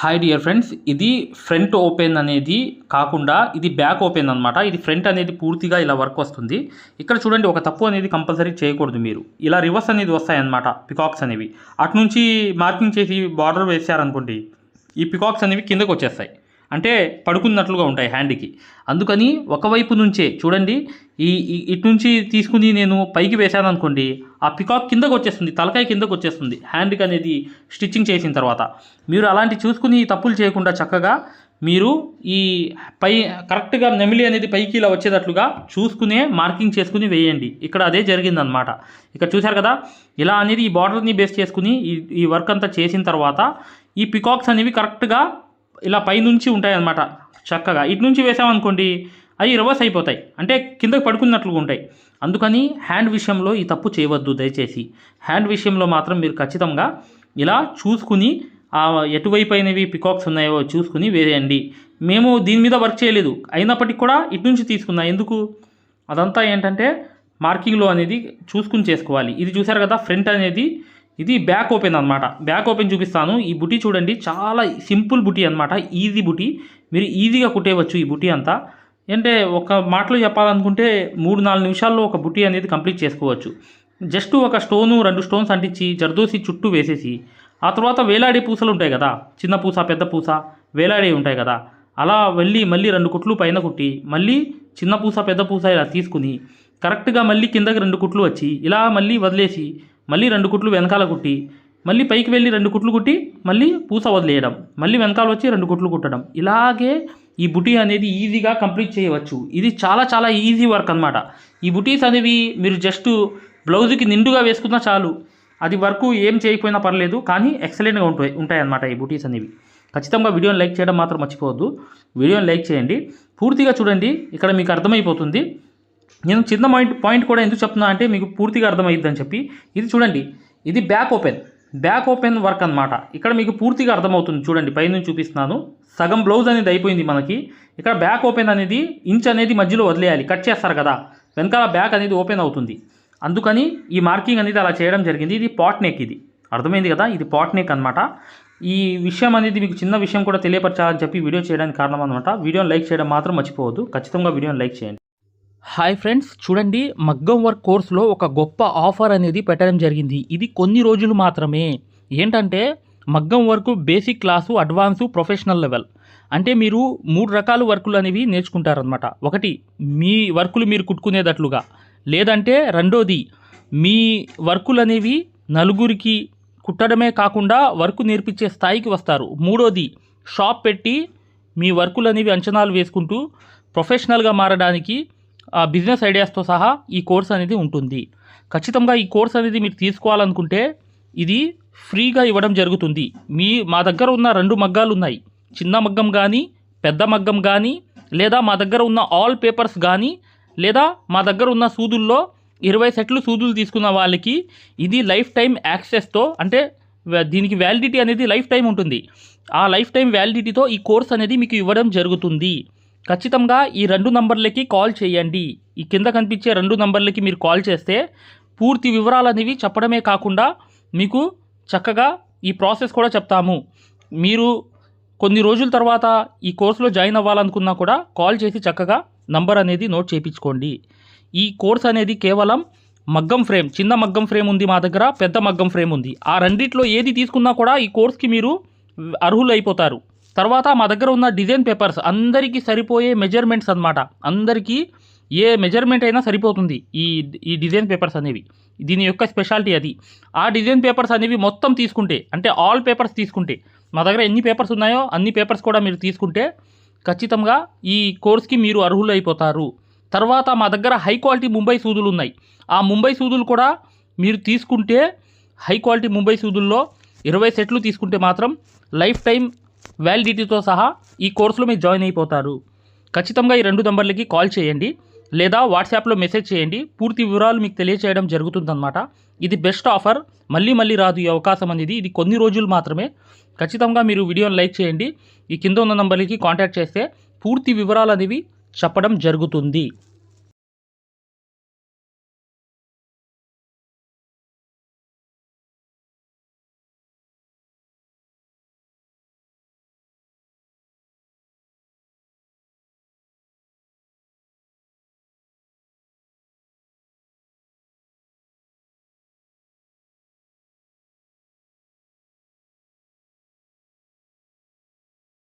Hi dear friends ఇది front open అనేది కాకుండా ఇది బ్యాక్ ఓపెన్ అనమాట ఇది ఫ్రంట్ అనేది పూర్తిగా ఇలా వర్క్ వస్తుంది. ఇక్కడ చూడండి ఒక తప్పు అనేది కంపల్సరీ చేయకూడదు మీరు. ఇలా రివర్స్ అనేది వస్తాయన్నమాట పికాక్స్ అనేవి. అటు నుంచి మార్కింగ్ చేసి బార్డర్ వేసారనుకోండి ఈ పికాక్స్ అనేవి కిందకు వచ్చేస్తాయి. అంటే పడుకున్నట్లుగా ఉంటాయి హ్యాండ్కి. అందుకని ఒకవైపు నుంచే చూడండి ఈ ఇటు నుంచి తీసుకుని నేను పైకి వేసాను అనుకోండి ఆ పికాక్ కిందకు వచ్చేస్తుంది తలకాయ కిందకు వచ్చేస్తుంది హ్యాండ్కి అనేది స్టిచ్చింగ్ చేసిన తర్వాత. మీరు అలాంటి చూసుకుని తప్పులు చేయకుండా చక్కగా మీరు ఈ పై కరెక్ట్గా నెమిలి అనేది పైకి ఇలా వచ్చేటట్లుగా చూసుకునే మార్కింగ్ చేసుకుని వేయండి. ఇక్కడ అదే జరిగిందనమాట ఇక్కడ చూశారు కదా ఇలా అనేది ఈ బార్డర్ని బేస్ చేసుకుని ఈ ఈ వర్క్ అంతా చేసిన తర్వాత ఈ పికాక్స్ అనేవి కరెక్ట్గా ఇలా పైనుంచి ఉంటాయి అన్నమాట చక్కగా. ఇటు నుంచి వేసామనుకోండి అవి రివర్స్ అయిపోతాయి. అంటే కిందకి పడుకున్నట్లుగా ఉంటాయి. అందుకని హ్యాండ్ విషయంలో ఈ తప్పు చేయవద్దు దయచేసి. హ్యాండ్ విషయంలో మాత్రం మీరు ఖచ్చితంగా ఇలా చూసుకుని ఎటువైపు అయినవి పికాక్స్ ఉన్నాయో చూసుకుని వేయండి మేము దీని మీద వర్క్ చేయలేదు. అయినప్పటికీ కూడా ఇటు నుంచి తీసుకున్నా. ఎందుకు? అదంతా ఏంటంటే మార్కింగ్లో అనేది చూసుకుని చేసుకోవాలి. ఇది చూసారు కదా ఫ్రంట్ అనేది ఇది బ్యాక్ ఓపెన్ అనమాట బ్యాక్ ఓపెన్ చూపిస్తాను. ఈ బుటీ చూడండి. చాలా సింపుల్ బుటీ అనమాట ఈజీ బుటీ. మీరు ఈజీగా కుట్టేయవచ్చు ఈ బుటీ అంతా. అంటే ఒక మాటలో చెప్పాలనుకుంటే మూడు నాలుగు నిమిషాల్లో ఒక బుటీ అనేది కంప్లీట్ చేసుకోవచ్చు. జస్ట్ ఒక స్టోను రెండు స్టోన్స్ అంటించి జర్దోసి చుట్టూ వేసేసి ఆ తర్వాత వేలాడే పూసలు ఉంటాయి కదా. చిన్న పూస పెద్ద పూస వేలాడే ఉంటాయి కదా. అలా వెళ్ళి మళ్ళీ రెండు కుట్లు పైన కుట్టి మళ్ళీ చిన్న పూస పెద్ద పూస ఇలా తీసుకుని కరెక్ట్గా మళ్ళీ కిందకి రెండు కుట్లు వచ్చి ఇలా మళ్ళీ వదిలేసి మళ్ళీ రెండు కుట్లు వెనకాల కుట్టి మళ్ళీ పైకి వెళ్ళి రెండు కుట్లు కుట్టి మళ్ళీ పూస వదిలేయడం మళ్ళీ వెనకాల వచ్చి రెండు కుట్లు కుట్టడం. ఇలాగే ఈ బుటీ అనేది ఈజీగా కంప్లీట్ చేయవచ్చు. ఇది చాలా చాలా ఈజీ వర్క్ అనమాట ఈ బుటీస్ అనేవి మీరు జస్ట్ బ్లౌజ్కి నిండుగా వేసుకున్నా చాలు. అది వరకు ఏం చేయకపోయినా పర్లేదు కానీ ఎక్సలెంట్గా ఉంటాయి ఉంటాయి అన్నమాట ఈ బుటీస్ అనేవి. ఖచ్చితంగా వీడియోని లైక్ చేయడం మాత్రం మర్చిపోవద్దు. వీడియోని లైక్ చేయండి. పూర్తిగా చూడండి. ఇక్కడ మీకు అర్థమైపోతుంది. నేను చిన్న పాయింట్ పాయింట్ కూడా ఎందుకు చెప్తున్నా అంటే మీకు పూర్తిగా అర్థమవుతుందని చెప్పి. ఇది చూడండి ఇది back open back open work అన్నమాట. ఇక్కడ మీకు పూర్తిగా అర్థమవుతుంది చూడండి పైనుంచి చూపిస్తున్నాను. సగం బ్లౌజ్ అనేది అయిపోయింది మనకి. ఇక్కడ బ్యాక్ ఓపెన్ అనేది ఇంచ్ అనేది మధ్యలో వదిలేయాలి కట్ చేస్తారు కదా. వెనకాల బ్యాక్ అనేది ఓపెన్ అవుతుంది. అందుకని ఈ మార్కింగ్ అనేది అలా చేయడం జరిగింది. ఇది పాట్ నెక్ ఇది. అర్థమైంది కదా? ఇది పాట్ నెక్ అనమాట ఈ విషయం అనేది మీకు చిన్న విషయం కూడా తెలియపరచాలని చెప్పి వీడియో చేయడానికి కారణం అనమాట వీడియోని లైక్ చేయడం మాత్రం మర్చిపోవద్దు. ఖచ్చితంగా వీడియోని లైక్ చేయండి. హాయ్ ఫ్రెండ్స్ చూడండి మగ్గం వర్క్ కోర్సులో ఒక గొప్ప ఆఫర్ అనేది పెట్టడం జరిగింది. ఇది కొన్ని రోజులు మాత్రమే. ఏంటంటే మగ్గం work basic class advance professional level అంటే మీరు మూడు రకాల వర్కులు అనేవి నేర్చుకుంటారనమాట ఒకటి మీ వర్కులు మీరు కుట్టుకునేటట్లుగా. లేదంటే రెండోది మీ వర్కులు అనేవి నలుగురికి కుట్టడమే కాకుండా వర్క్ నేర్పించే స్థాయికి వస్తారు. మూడోది షాప్ పెట్టి మీ వర్కులు అనేవి అంచనాలు వేసుకుంటూ ప్రొఫెషనల్గా మారడానికి బిజినెస్ ఐడియాస్తో సహా ఈ కోర్స్ అనేది ఉంటుంది. ఖచ్చితంగా ఈ కోర్స్ అనేది మీరు తీసుకోవాలనుకుంటే ఇది ఫ్రీగా ఇవ్వడం జరుగుతుంది. మీ మా దగ్గర ఉన్న రెండు మగ్గాలు ఉన్నాయి. చిన్న మగ్గం కానీ పెద్ద మగ్గం కానీ లేదా మా దగ్గర ఉన్న ఆల్ పేపర్స్ కానీ లేదా మా దగ్గర ఉన్న సూదుల్లో ఇరవై సెట్లు సూదులు తీసుకున్న వాళ్ళకి ఇది లైఫ్ టైం యాక్సెస్తో అంటే దీనికి వ్యాలిడిటీ అనేది లైఫ్ టైం ఉంటుంది. ఆ లైఫ్ టైం వ్యాలిడిటీతో ఈ కోర్స్ అనేది మీకు ఇవ్వడం జరుగుతుంది. ఖచ్చితంగా ఈ రెండు నంబర్లకి కాల్ చేయండి. ఈ కింద కనిపించే రెండు నంబర్లకి మీరు కాల్ చేస్తే పూర్తి వివరాలు అనేవి చెప్పడమే కాకుండా మీకు చక్కగా ఈ ప్రాసెస్ కూడా చెప్తాము. మీరు కొన్ని రోజుల తర్వాత ఈ కోర్సులో జాయిన్ అవ్వాలనుకున్నా కూడా కాల్ చేసి చక్కగా నంబర్ అనేది నోట్ చేయించుకోండి. ఈ కోర్స్ అనేది కేవలం మగ్గం ఫ్రేమ్ చిన్న మగ్గం ఫ్రేమ్ ఉంది మా దగ్గర పెద్ద మగ్గం ఫ్రేమ్ ఉంది. ఆ రెండిట్లో ఏది తీసుకున్నా కూడా ఈ కోర్స్కి మీరు అర్హులు అయిపోతారు తర్వాత మా దగ్గర ఉన్న డిజైన్ పేపర్స్ అందరికీ సరిపోయే మెజర్మెంట్స్ అన్నమాట. అందరికీ ఏ మెజర్మెంట్ అయినా సరిపోతుంది ఈ ఈ డిజైన్ పేపర్స్ అనేవి. దీని యొక్క స్పెషాలిటీ అది. ఆ డిజైన్ పేపర్స్ అనేవి మొత్తం తీసుకుంటే అంటే ఆల్ పేపర్స్ తీసుకుంటే మా దగ్గర ఎన్ని పేపర్స్ ఉన్నాయో అన్ని పేపర్స్ కూడా మీరు తీసుకుంటే ఖచ్చితంగా ఈ కోర్స్కి మీరు అర్హులు అయిపోతారు తర్వాత మా దగ్గర హై క్వాలిటీ ముంబై సూదులు ఉన్నాయి. ఆ ముంబై సూదులు కూడా మీరు తీసుకుంటే హై క్వాలిటీ ముంబై సూదుల్లో ఇరవై సెట్లు తీసుకుంటే మాత్రం లైఫ్ టైం వ్యాలిడిటీతో సహా ఈ కోర్సులో మీరు జాయిన్ అయిపోతారు. ఖచ్చితంగా ఈ రెండు నంబర్లకి కాల్ చేయండి. లేదా వాట్సాప్లో మెసేజ్ చేయండి. పూర్తి వివరాలు మీకు తెలియచేయడం జరుగుతుందన్నమాట. ఇది బెస్ట్ ఆఫర్ మళ్ళీ మళ్ళీ రాదు ఈ అవకాశం అనేది. ఇది కొన్ని రోజులు మాత్రమే. ఖచ్చితంగా మీరు వీడియోని లైక్ చేయండి. ఈ కింద ఉన్న నంబర్లకి కాంటాక్ట్ చేస్తే పూర్తి వివరాలు అనేవి చెప్పడం జరుగుతుంది.